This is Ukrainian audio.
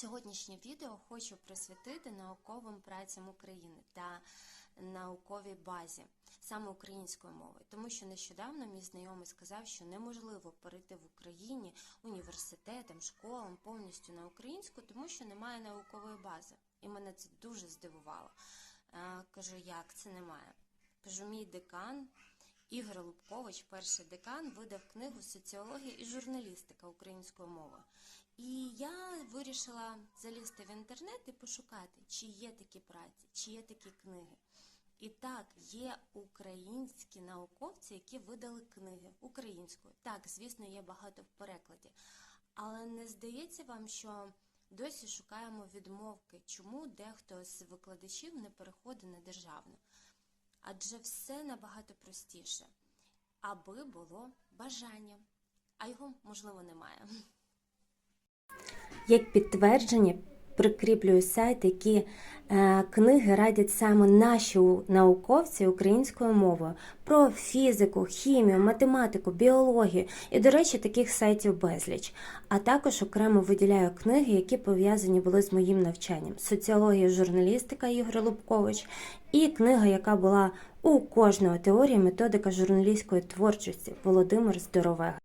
Сьогоднішнє відео хочу присвятити науковим працям України та науковій базі саме українською мовою, тому що нещодавно мій знайомий сказав, що неможливо перейти в Україні університетам, школам повністю на українську, тому що немає наукової бази. І мене це дуже здивувало. Кажу, як це немає? Кажу, мій декан Ігор Лубкович, перший декан, видав книгу Соціологія і журналістика українською мовою. І я вирішила залізти в інтернет і пошукати, чи є такі праці, чи є такі книги. І так, є українські науковці, які видали книги українською. Так, звісно, є багато в перекладі. Але не здається вам, що досі шукаємо відмовки, чому дехто з викладачів не переходить на державну. Адже все набагато простіше, аби було бажання, а його, можливо, немає. Як підтвердження, прикріплюю сайт, які е, книги радять саме наші науковці українською мовою про фізику, хімію, математику, біологію. І, до речі, таких сайтів безліч. А також окремо виділяю книги, які пов'язані були з моїм навчанням: соціологія, журналістика Ігор Лубкович, і книга, яка була у кожного теорії методика журналістської творчості Володимир Здоровега.